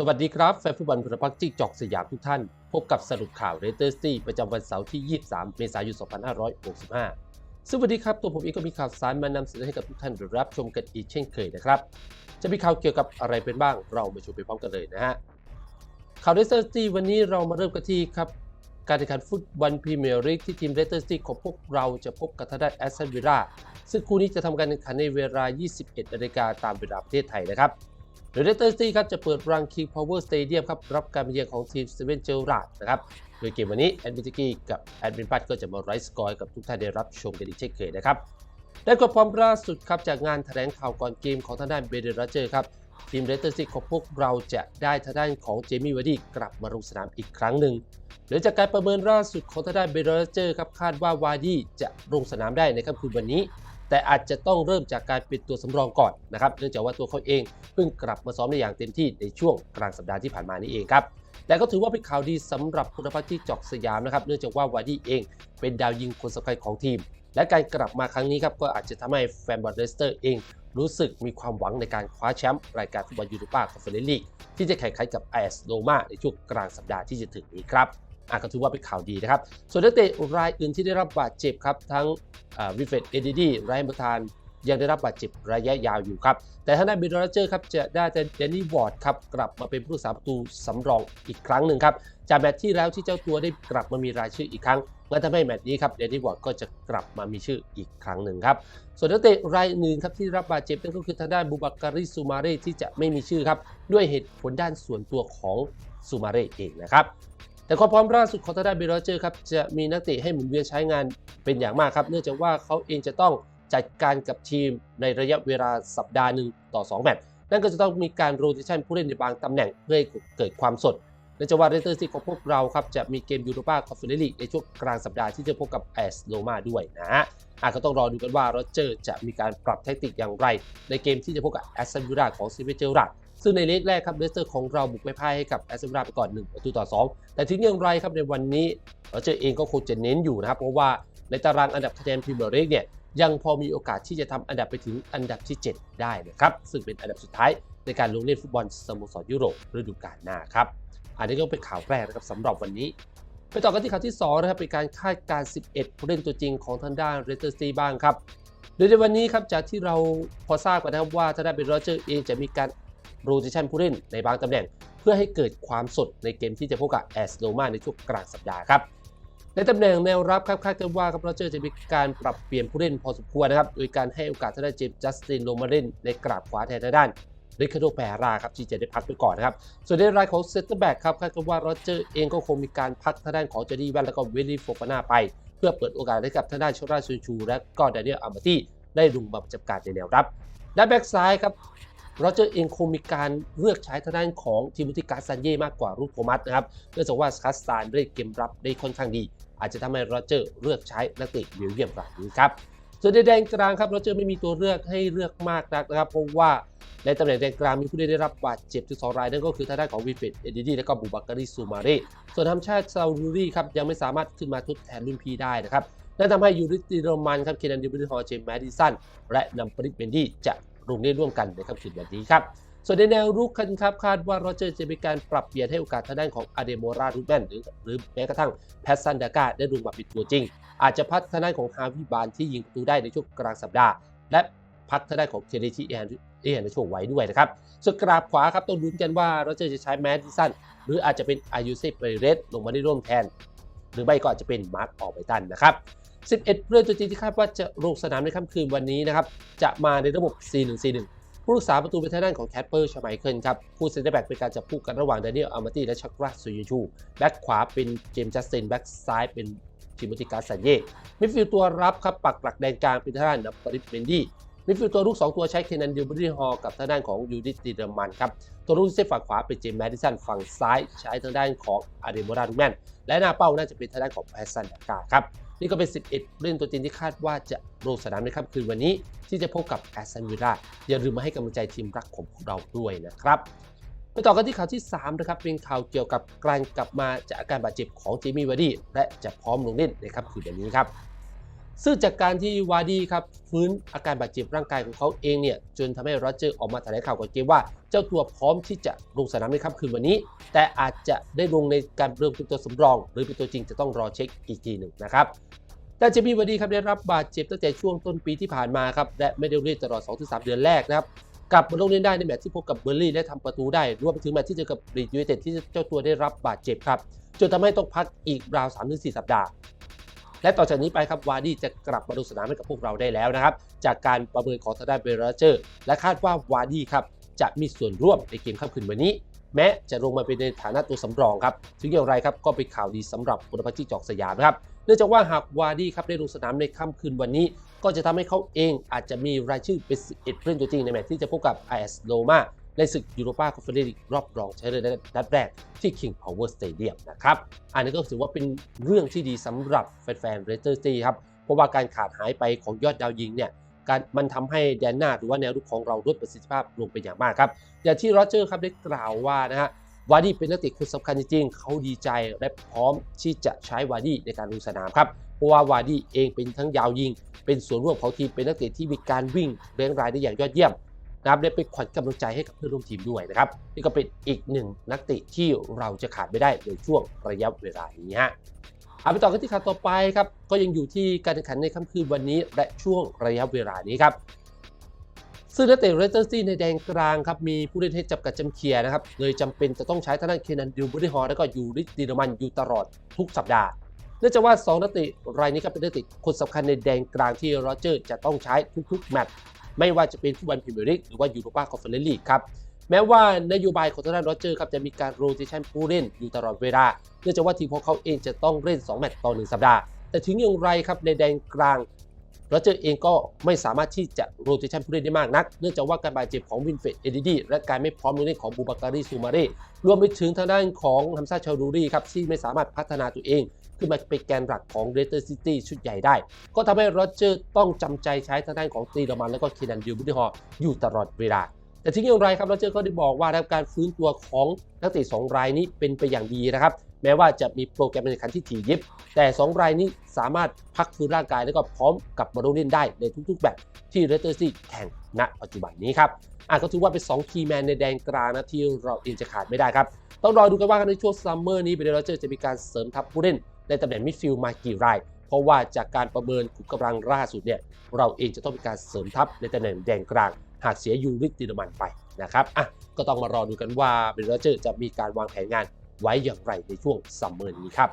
สวัสดีครับ แฟนฟุตบอลพลพักจิกจอกสยามทุกท่าน พบกับสรุปข่าวเรเตอร์สตี้ประจำวันเสาร์ที่ 23 เมษายน 2565สวัสดีครับ ตัวผมเองก็มีข่าวสารมานำเสนอให้กับทุกท่านรับชมกันอีกเช่นเคยนะครับ จะมีข่าวเกี่ยวกับอะไรเป็นบ้าง เรามาชมไปพร้อมกันเลยนะฮะ ข่าวเรเตอร์สตี้วันนี้เรามาเริ่มกันที่ครับ การแข่งขันฟุตบอลพรีเมียร์ลีกที่ทีมเรเตอร์สตี้ของพวกเราจะพบกับทางด้านแอสตันวิลล่าซึ่งคู่นี้จะทำการแข่งขันในเวลา 21นาฬิกาตามเวลาประเทศไทยนะครับ โดยเรเตอร์สตี้ครับจะเปิดรังคิงพาวเวอร์สเตเดียมครับรับการมาเยือนของทีมสเวนเจอราดนะครับโดยเกมวันนี้แอดมินติกี้กับแอดมินพัทก็จะมาไรส์สกอร์กับทุกท่านได้รับชมกันอีกเช่นเคยนะครับได้ความล่าสุดครับจากงานแถลงข่าวก่อนเกมของทางด้านเบเดอร์เจอร์ครับทีมเรเตอร์ซิตี้ของพวกเราจะได้ทางด้านของเจมี่วาร์ดี้กลับมาลงสนามอีกครั้งหนึ่งโดยจากการประเมินล่าสุดของทางด้านเบเดอร์เจอร์ครับคาดว่าวาร์ดี้จะลงสนามได้ในค่ำคืนวันนี้ แต่อาจจะต้องเริ่มจากการเป็นตัวสำรองก่อนนะครับเนื่องจากว่าตัวเขาเองเพิ่งกลับมาซ้อมได้อย่างเต็มที่ในช่วงกลางสัปดาห์ที่ผ่านมานี้เองครับแต่ก็ถือว่าเป็นข่าวดีสำหรับคุณภาพที่จอกสยามนะครับเนื่องจากว่าวาดี้เองเป็นดาวยิงคนสำคัญของทีม และการกลับมาครั้งนี้ครับก็อาจจะทำให้แฟนบอลเลสเตอร์เองรู้สึกมีความหวังในการคว้าแชมป์รายการฟุตบอลยูโรปาคอนเฟอเรนซ์ลีกที่จะแข่งขันกับไอเอสโรมาในช่วงกลางสัปดาห์ที่จะถึงนี้ครับ อะก็ถือว่าเป็นข่าวดีนะครับ ส่วนนักเตะรายอื่นที่ได้รับบาดเจ็บครับ ทั้งวิเฟตเอดีดีไรอันเบอร์ทานยังได้รับบาดเจ็บระยะยาวอยู่ครับ แต่ทางด้านบิลโรเจอร์ครับจะได้แต่เดนนี่วอร์ดครับกลับมาเป็นผู้รักษาประตูสำรองอีกครั้งหนึ่งครับ จากแมตช์ที่แล้วที่เจ้าตัวได้กลับมามีรายชื่ออีกครั้งและทำให้แมตช์นี้ครับเดนนี่วอร์ดก็จะกลับมามีชื่ออีกครั้งหนึ่งครับ ส่วนนักเตะรายอื่นครับที่รับบาดเจ็บนั่นก็คือทางด้านบูบักการิซูมาเร่ที่จะไม่มีชื่อครับด้วยเหตุผลด้านส่วนตัวของซูมาเร่เองนะครับ แต่ความพร้อมล่าสุดของทางด้านเบลเจอร์ครับจะมีนักเตะให้หมุนเวียนใช้งานเป็นอย่างมากครับเนื่องจากว่าเขาเองจะต้องจัดการกับทีมในระยะเวลาสัปดาห์หนึ่งต่อ 2 แมตช์นั่นก็จะต้องมีการโรเตชันผู้เล่นในบางตำแหน่งเพื่อให้เกิดความสดเนื่องจากว่าเรเตอร์ซีของพวกเราครับจะมีเกมยูโรปาคอนเฟอเรนซ์ลีกในช่วงกลางสัปดาห์ที่จะพบกับแอสโลมาด้วยนะฮะอาจก็ต้องรอดูกันว่าโรเจอร์จะมีการปรับแทคติกอย่างไร ในเกมที่จะพบกับแอสตันวิลล่าของซิเวเจอร์รัด ซึ่งในเลกแรกครับเลสเตอร์ของเราบุกไปพ่ายให้กับแอสตันวิลล่าไปก่อน1ประตูต่อ 2 แต่ถึงอย่างไรครับในวันนี้โราเจอเองก็คงจะเน้นอยู่นะครับ เพราะว่าในตารางอันดับคะแนนพรีเมียร์ลีกเนี่ยยังพอมีโอกาสที่จะทำอันดับไปถึงอันดับที่ 7 ได้นะครับ ซึ่งเป็นอันดับสุดท้ายในการลงเล่นฟุตบอลสโมสรยุโรปฤดูกาลหน้าครับอันนี้ก็เป็นข่าวแรกนะครับสำหรับวันนี้ไปต่อกันที่ข่าวที่2นะครับเป็นการคาดการณ์11 ผู้เล่นตัวจริงของทางด้านเรเตอร์ซีบ้างครับโดยในวันนี้ครับจากที่เราพอทราบกันนะครับว่าทางด้านเบนโรเจอร์เองจะมีการ โรเตชันผู้เล่นในบางตำแหน่ง เพื่อให้เกิดความสดในเกมที่จะพบกับแอสโลมาในช่วงกลางสัปดาห์ครับในตำแหน่งแนวรับครับคาดกันว่าครับโรเจอร์จะมีการปรับเปลี่ยนผู้เล่นพอสมควรนะครับโดยการให้โอกาสทางด้านเจมส์จัสตินลงมาเล่นในกราบขวาแทนทางด้านริคาโดแปราครับที่จะได้พักไปก่อนนะครับ ส่วนในรายของเซนเตอร์แบ็กครับคาดกันว่าโรเจอร์เองก็คงมีการพักทางด้านของเจดีแวนแล้วก็เวลลี่โฟฟาน่าไป เพื่อเปิดโอกาสให้กับทางด้านโชราซูชู และก็แดเนียลอามาตี้ได้ลงมาประจำการในแนวรับด้านแบ็กซ้ายครับ โรเจอร์เองคงมีการเลือกใช้ทางด้านของทีมมุติกาซันเย่มากกว่ารูปโทมัสนะครับเนื่องจากว่าคัสซานได้เกมรับได้ค่อนข้างดี อาจจะทำให้โรเจอร์เลือกใช้นักเตะเบลเยียมรายนี้ครับส่วนแดนกลางครับโรเจอร์ไม่มีตัวเลือกให้เลือกมากนักนะครับเพราะว่าในตำแหน่งแดนกลางมีผู้ได้รับบาดเจ็บถึงสองรายนั่นก็คือทางด้านของวิฟเฟตเอดีดีและก็บูบักการิซูมาเร่ส่วนทำชาติซาอูรีครับยังไม่สามารถขึ้นมาทดแทนรุ่นพี่ได้นะครับนั่นทำให้ยูริติโรมันครับเคนนันดิบริฮอร์เจมแมดิสันและนัมปริตเบนดี้จะ ลงเล่นร่วมกันในค่ำคืนวันนี้ครับส่วนในแนวรุกคันครับคาดว่าโรเจอร์จะมีการปรับเปลี่ยนให้โอกาสทางด้านของอาเดโมรารูแมนหรือหรือแม้กระทั่งแพสซันดากาได้ลงมาเป็นตัวจริง อาจจะพักทางด้ของฮาวิบานที่ยิงประตูได้ในช่วงกลางสัปดาห์ และพักทางด้ของเทเรติเอนเอในช่วงไว้ด้วยนะครับ ส่วนกราบขวาครับต้องลุ้นกันว่าโรเจอร์จะใช้แมดดิสันหรืออาจจะเป็นอายุเซเปเรสลงมาได้ร่วมแทน หรือไม่ก็อาจจะเป็นมาร์คออกไปตันนะครับ 11ผู้เล่นตัวจริงที่คาดว่าจะลงสนามในค่ำคืนวันนี้นะครับ จะมาในระบบ 4-1-4-1 ผู้รักษาประตูเป็นทางด้านของแคทเปอร์ชไมเคิลครับ ผู้เซนเตอร์แบ็กเป็นการจับคู่กันระหว่างแดเนียลอามาตี้และชักราสุยูชูแบ็กขวาเป็นเจมส์จัสตินแบ็กซ้ายเป็นทิโมธิกาสันเย่มิดฟิลด์ตัวรับครับปักหลักแดนกลางเป็นทางด้านนับปริตเบนดี้มิดฟิลด์ตัวลูก2 ตัวใช้เคนนันดิวบรีฮอลกับทางด้านของยูดิสติเดอร์มันครับ ตัวลูกเซฟฝั่งขวาเป็นเจมส์แมดิสันฝั่งซ้ายใช้ทางด้านของอาเดโมราดูแมนและหน้าเป้าน่าจะเป็นทางด้านของแพสซันดากาครับ นี่ก็เป็น 11 เล่นตัวจริงที่คาดว่าจะลงสนามในค่ำคืนวันนี้ ที่จะพบกับแอสตันวิลล่าอย่าลืมมาให้กำลังใจทีมรักของพวกเราด้วยนะครับไปต่อกันที่ข่าวที่ 3 นะครับ เป็นข่าวเกี่ยวกับการกลับมาจากอาการบาดเจ็บของเจมี่วาร์ดี้และจะพร้อมลงเล่นในค่ำคืนวันนี้ครับ ซึ่งจากการที่วาร์ดี้ครับฟื้นอาการบาดเจ็บร่างกายของเขาเองเนี่ยจนทำให้โรเจอร์ออกมาแถลงข่าวก่อนเกมว่า เจ้าตัวพร้อมที่จะลงสนามในค่ำคืนวันนี้ แต่อาจจะได้ลงในการเริ่มเป็นตัวสำรอง หรือเป็นตัวจริงจะต้องรอเช็คอีกทีหนึ่งนะครับแต่เจมี่วาร์ดี้ครับได้รับบาดเจ็บตั้งแต่ช่วงต้นปีที่ผ่านมาครับและไม่ได้เล่นตลอด 2-3 เดือนแรกนะครับกลับมาลงเล่นได้ในแมตช์ที่พบกับเบอร์ลี่และทำประตูได้รวมไปถึงแมตช์ที่เจอกับลีดยูไนเต็ดที่เจ้าตัวได้รับบาดเจ็บครับจนทำให้ต้องพักอีกราว3-4 สัปดาห์ และต่อจากนี้ไปครับวาร์ดี้จะกลับมาลงสนามให้กับพวกเราได้แล้วนะครับ จากการประเมินของทางด้านเบรเจอร์ และคาดว่าวาร์ดี้ครับจะมีส่วนร่วมในเกมค่ำคืนวันนี้ แม้จะลงมาเป็นในฐานะตัวสำรองครับถึงอย่างไรครับก็เป็นข่าวดีสำหรับบุรพจิจอกสยามครับเนื่องจากว่าหากวาร์ดี้ครับได้ลงสนามในค่ำคืนวันนี้ ก็จะทำให้เขาเองอาจจะมีรายชื่อเป็น11ผู้เล่นตัวจริงในแมตช์ที่จะพบกับ IS Roma ในศึกยูโรปาคอนเฟอเรนซ์รอบรองชนะเลิศนัดแรกที่ King Power Stadium นะครับ อันนี้ก็ถือว่าเป็นเรื่องที่ดีสำหรับแฟนๆเรเตอร์ซีครับ เพราะว่าการขาดหายไปของยอดดาวยิงเนี่ยการมันทำให้แดนหน้าหรือว่าแนวรุกของเราลดประสิทธิภาพลงเป็นอย่างมากครับ อย่างที่โรเจอร์ครับได้กล่าวว่านะฮะวาร์ดี้เป็นนักเตะคนสำคัญจริงๆ เขาดีใจและพร้อมที่จะใช้วาร์ดี้ในการลงสนามครับ เพราะว่าวาร์ดี้เองเป็นทั้งยาวยิง เป็นส่วนร่วมของทีมเป็นนักเตะที่มีการวิ่งเลี้ยงรายได้อย่างยอดเยี่ยม นะครับและเป็นขวัญกำลังใจให้กับเพื่อนร่วมทีมด้วยนะครับนี่ก็เป็นอีกหนึ่งนักเตะที่เราจะขาดไม่ได้ในช่วงระยะเวลานี้ฮะเอาไปต่อกันที่ข่าวต่อไปครับก็ยังอยู่ที่การแข่งขันในค่ำคืนวันนี้ และช่วงระยะเวลานี้ครับซึ่งนักเตะเรสเตอร์ซีในแดนกลางครับมีผู้เล่นให้จับกัดจำเคียนะครับเลยจำเป็นจะต้องใช้ท่างด้นเคนนันดิวบริฮอร์แล้วก็ยูริสดีนมันอยู่ตลอดทุกสัปดาห์เนื่องจากว่า 2 นักเตะรายนี้ครับเป็นนักเตะคนสำคัญในแดนกลางที่โรเจอร์จะต้องใช้ทุกๆแมตช์ ไม่ว่าจะเป็นฟุตบอลพรีเมียร์ลีกหรือว่ายูโรปาคอนเฟอเรนซ์ลีกครับแม้ว่านโยบายของทางด้านโรเจอร์ครับจะมีการโรเตชันผู้เล่นอยู่ตลอดเวลาเนื่องจากว่าทีมของเขาเองจะต้องเล่น 2 แมตช์ต่อ 1 สัปดาห์ แต่ถึงอย่างไรครับในแดนกลางโรเจอร์เองก็ไม่สามารถที่จะโรเตชันผู้เล่นได้มากนัก เนื่องจากว่าการบาดเจ็บของวินเฟดเอดิดีและการไม่พร้อมในเรื่องของบูบาการีซูมาเร่รวมไปถึงทางด้านของฮัมซาชารูรีครับที่ไม่สามารถพัฒนาตัวเอง ขึ้นมาเป็นแกนหลักของเรเตอร์ซิตี้ชุดใหญ่ได้ ก็ทำให้โรเจอร์ต้องจำใจใช้ทางด้านของตีดอมันและก็เคนนันดิวบุติฮอร์อยู่ตลอดเวลาแต่ถึงอย่างไรครับโรเจอร์ก็ได้บอกว่าการฟื้นตัวของนักเตะ2รายนี้เป็นไปอย่างดีนะครับแม้ว่าจะมีโปรแกรมในการแข่งขันที่ถี่ยิบ แต่ 2 รายนี้สามารถพักฟื้นร่างกายแล้วก็พร้อมกลับมาลงเล่นได้ในทุกๆ แบบที่เรเตอร์ซีแข่งณปัจจุบันนี้ครับอะก็ถือว่าเป็น 2 คีย์แมนในแดนกลางนะที่เราเองจะขาดไม่ได้ครับ ต้องรอดูกันว่าในช่วงซัมเมอร์นี้เบรโรเจอร์จะมีการเสริมทัพผู้เล่น ในตำแหน่งมิดฟิลด์มากี่ราย เพราะว่าจากการประเมินขุมกำลังล่าสุดเนี่ยเราเองจะต้องมีการเสริมทัพในตำแหน่งแดนกลาง หากเสียยูริตินมันไปนะครับอะก็ต้องมารอดูกันว่าเบรโรเจอร์จะมีการวางแผนงานไว้อย่างไรในช่วงซัมเมอร์นี้ครับ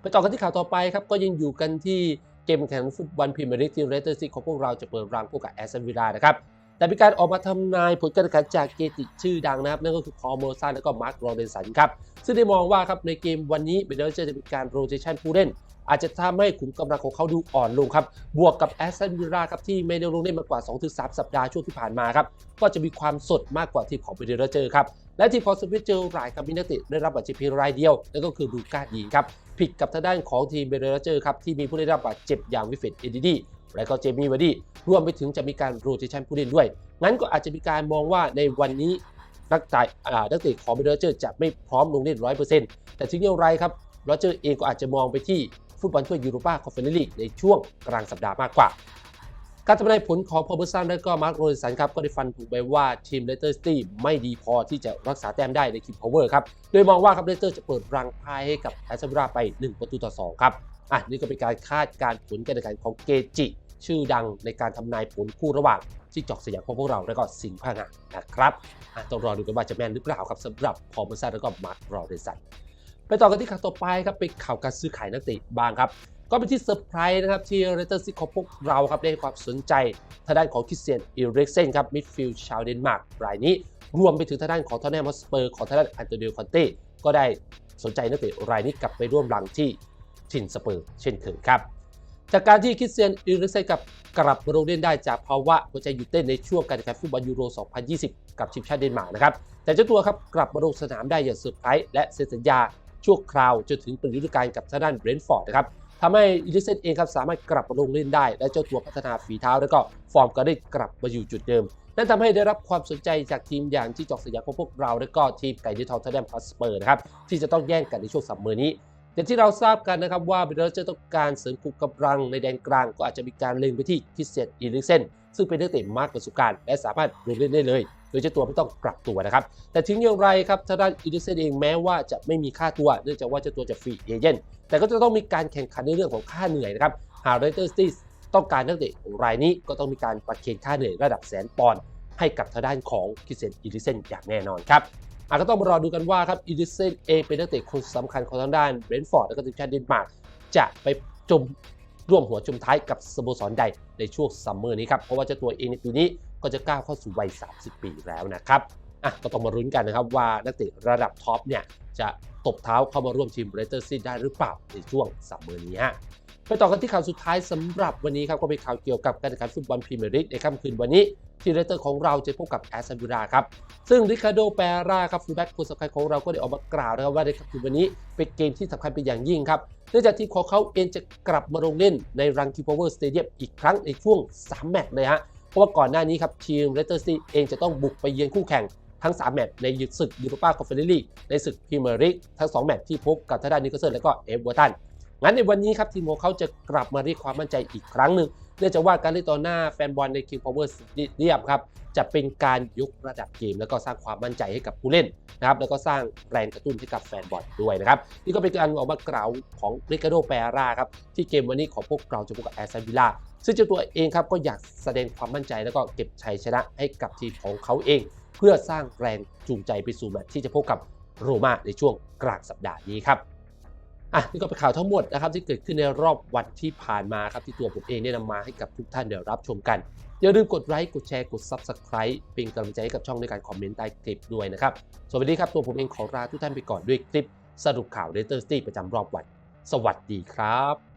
ไปต่อกันที่ข่าวต่อไปครับก็ยังอยู่กันที่เกมแข่งฟุตบอลพรีเมียร์ลีกที่เรสเตอร์ซิตี้ของพวกเราจะเปิดรังพวกกับแอสตันวิลล่านะครับ แต่มีการออกมาทำนายผลการแข่งขันจากเกจิชื่อดังนะครับนั่นก็คือพอลโมซานและก็มาร์คโรเดนสันครับซึ่งได้มองว่าครับในเกมวันนี้เบลเจอร์จะมีการโรเตชันผู้เล่น อาจจะทำให้ขุมกำลังของเขาดูอ่อนลงครับ บวกกับแอสตันวิลล่าครับที่ไม่ได้ลงเล่นมากว่า 2-3 สัปดาห์ช่วงที่ผ่านมาครับ ก็จะมีความสดมากกว่าทีมของเบลเจอร์ครับ และทีมของสวิตเจอร์รายครับมีนักเตะได้รับบาดเจ็บเพียงรายเดียวนั่นก็คือลูก้าดีครับผิดกับทางด้านของทีมเบลเจอร์ครับที่มีผู้ได้รับบาดเจ็บอย่างวิเฟตเอดิดี และก็เจมี่วาร์ดี้รวมไปถึงจะมีการโรเตชันผู้เล่นด้วย งั้นก็อาจจะมีการมองว่าในวันนี้นักเตะอ่านักเตะของเบลเจอร์จะไม่พร้อมลงเล่นร้อยเปอร์เซ็นต์แต่ถึงอย่างไรครับโรเจอร์เองก็อาจจะมองไปที่ฟุตบอลถ้วยยูโรปาคอนเฟอเรนซ์ลีกในช่วงกลางสัปดาห์มากกว่า การทำนายผลของพอเบอร์ซันและก็มาร์คโรยสันครับก็ได้ฟันถูกไปว่าทีมเลสเตอร์ซิตี้ไม่ดีพอที่จะรักษาแต้มได้ในคิมพาวเวอร์ครับ โดยมองว่าครับเลสเตอร์จะเปิดรังพ่ายให้กับแอสตันวิลล่าไป 1 ประตูต่อ 2 ครับ อะนี่ก็เป็นการคาดการผลการแข่งขันของเกจิ ชื่อดังในการทำนายผลคู่ระหว่างที่จอกสยามของพวกเราและก็สิงห์พางานะครับต้องรอดูกันว่าจะแม่นหรือเปล่าครับสำหรับพอเบอร์ซันและก็มาร์คโรยสันไปต่อกันที่ข่าวต่อไปครับเป็นข่าวการซื้อขายนักเตะบ้างครับก็เป็นที่เซอร์ไพรส์นะครับที่เรเตอร์ซิของพวกเราครับได้ให้ความสนใจทางด้านของคริสเตียนอิเร็กเซนครับมิดฟิลด์ชาวเดนมาร์กรายนี้ รวมไปถึงทางด้านของทอนแนมอสเปอร์ของทางด้านอันโตนิโอคอนเต้ก็ได้สนใจนักเตะรายนี้กลับไปร่วมรังที่ทินสเปอร์เช่นเคยครับ จากการที่คริสเตียนอิร็กเซนกับกลับมาลงเล่นได้จากภาวะหัวใจหยุดเต้นในช่วงการแข่งขันฟุตบอลยูโร 2020 กับทีมชาติเดนมาร์กนะครับ แต่เจ้าตัวครับกลับมาลงสนามได้อย่างเซอร์ไพรส์และเซ็นสัญญาชั่วคราวจนถึงปีฤดูกาลกับทางด้านเบรนท์ฟอร์ดนะครับทำให้อิลิเซนเองครับสามารถกลับมาลงเล่นได้ และเจ้าตัวพัฒนาฝีเท้า แล้วก็ฟอร์มก็ได้กลับมาอยู่จุดเดิม นั่นทำให้ได้รับความสนใจจากทีมอย่างที่จอกสยามของพวกเรา และก็ทีมไก่ดิทองทแดมพัสเปอร์นะครับที่จะต้องแย่งกันในช่วงซัมเมอร์นี้ อย่างที่เราทราบกันนะครับว่าเบลจะต้องการเสริมขุมกำลังในแดนกลางก็อาจจะมีการเล็งไปที่คิสเซตอีลิกเซนซึ่งเป็นนักเตะมากประสบการณ์และสามารถลงเล่นได้เลย โดยเจ้าตัวไม่ต้องปรับตัวนะครับ แต่ถึงอย่างไรครับทางด้านอีลิกเซนเองแม้ว่าจะไม่มีค่าตัว เนื่องจากว่าเจ้าตัวจะฟรีเอเจนต์แต่ก็จะต้องมีการแข่งขันในเรื่องของค่าเหนื่อยนะครับหากเรเตอร์สตีต้องการนักเตะรายนี้ก็ต้องมีการประเคนค่าเหนื่อยระดับแสนปอนด์ให้กับทางด้านของคิสเซนอีลิกเซนอย่างแน่นอนครับ อาจก็ต้องมารอดูกันว่าครับอีลิเซนเองเป็นนักเตะคนสำคัญของทางด้านเบรนท์ฟอร์ดและก็ทีมชาติเดนมาร์กจะไปจมร่วมหัวจมท้ายกับสโมสรใดในช่วงซัมเมอร์นี้ครับเพราะว่าเจ้าตัวเองในปีนี้ก็จะก้าวเข้าสู่วัย 30 ปีแล้วนะครับอะก็ต้องมารุ้นกันนะครับว่านักเตะระดับท็อปเนี่ยจะตบเท้าเข้ามาร่วมทีมเรเตอร์ซิได้หรือเปล่าในช่วงซัมเมอร์นี้ฮะไปต่อกันที่ข่าวสุดท้ายสำหรับวันนี้ครับก็เป็นข่าวเกี่ยวกับการแข่งขันฟุตบอลพรีเมียร์ลีกในค่ำคืนวันนี้ ทีเรเตอร์ของเราจะพบกับแอสตันวิลาครับ ซึ่งริคาร์โดแปราครับฟูลแบ็กคนสำคัญของเราก็ได้ออกมากล่าวนะครับว่าในคืนวันนี้เป็นเกมที่สำคัญเป็นอย่างยิ่งครับเนื่องจากทีมของเขาเองจะกลับมาลงเล่นในรังคิวพาวเวอร์สเตเดียมอีกครั้งในช่วง 3 แมตช์เลยฮะเพราะว่าก่อนหน้านี้ครับทีมเรเตอร์ซีเองจะต้องบุกไปเยือนคู่แข่งทั้ง 3 แมตช์ในยุศึกยูโรปาคอนเฟอเรนซ์ลีกในศึกพรีเมียร์ลีกทั้ง 2 แมตช์ที่พบกับทางด้านนิวคาสเซิลและก็เอเวอร์ตันงั้นในวันนี้ครับทีมของเขาจะกลับมาเรียกความมั่นใจอีกครั้งหนึ่ง เนื่องจากว่าการเล่นต่อหน้าแฟนบอลใน King Power Stadium ครับจะเป็นการยกระดับเกม แล้วก็สร้างความมั่นใจให้กับผู้เล่นนะครับแล้วก็สร้างแรงกระตุ้นให้กับแฟนบอลด้วยนะครับนี่ก็เป็นการออกมากล่าวของริคาโดแปราครับที่เกมวันนี้ของพวกเราจะพบกับแอสตันวิลล่าซึ่งเจ้าตัวเองครับก็อยากแสดงความมั่นใจแล้วก็เก็บชัยชนะให้กับทีมของเขาเอง เพื่อสร้างแรงจูงใจไปสู่แมตช์ที่จะพบกับโรม่าในช่วงกลางสัปดาห์นี้ครับ อะนี่ก็เป็นข่าวทั้งหมดนะครับที่เกิดขึ้นในรอบวันที่ผ่านมาครับที่ตัวผมเองได้นำมาให้กับทุกท่านเดี๋ยวรับชมกัน อย่าลืมกดไลค์กดแชร์กด Subscribe เป็นกำลังใจให้กับช่องในการคอมเมนต์ใต้คลิปด้วยนะครับสวัสดีครับตัวผมเองขอลาทุกท่านไปก่อนด้วยคลิปสรุปข่าวเดเตอร์สตี้ประจำรอบวัน สวัสดีครับ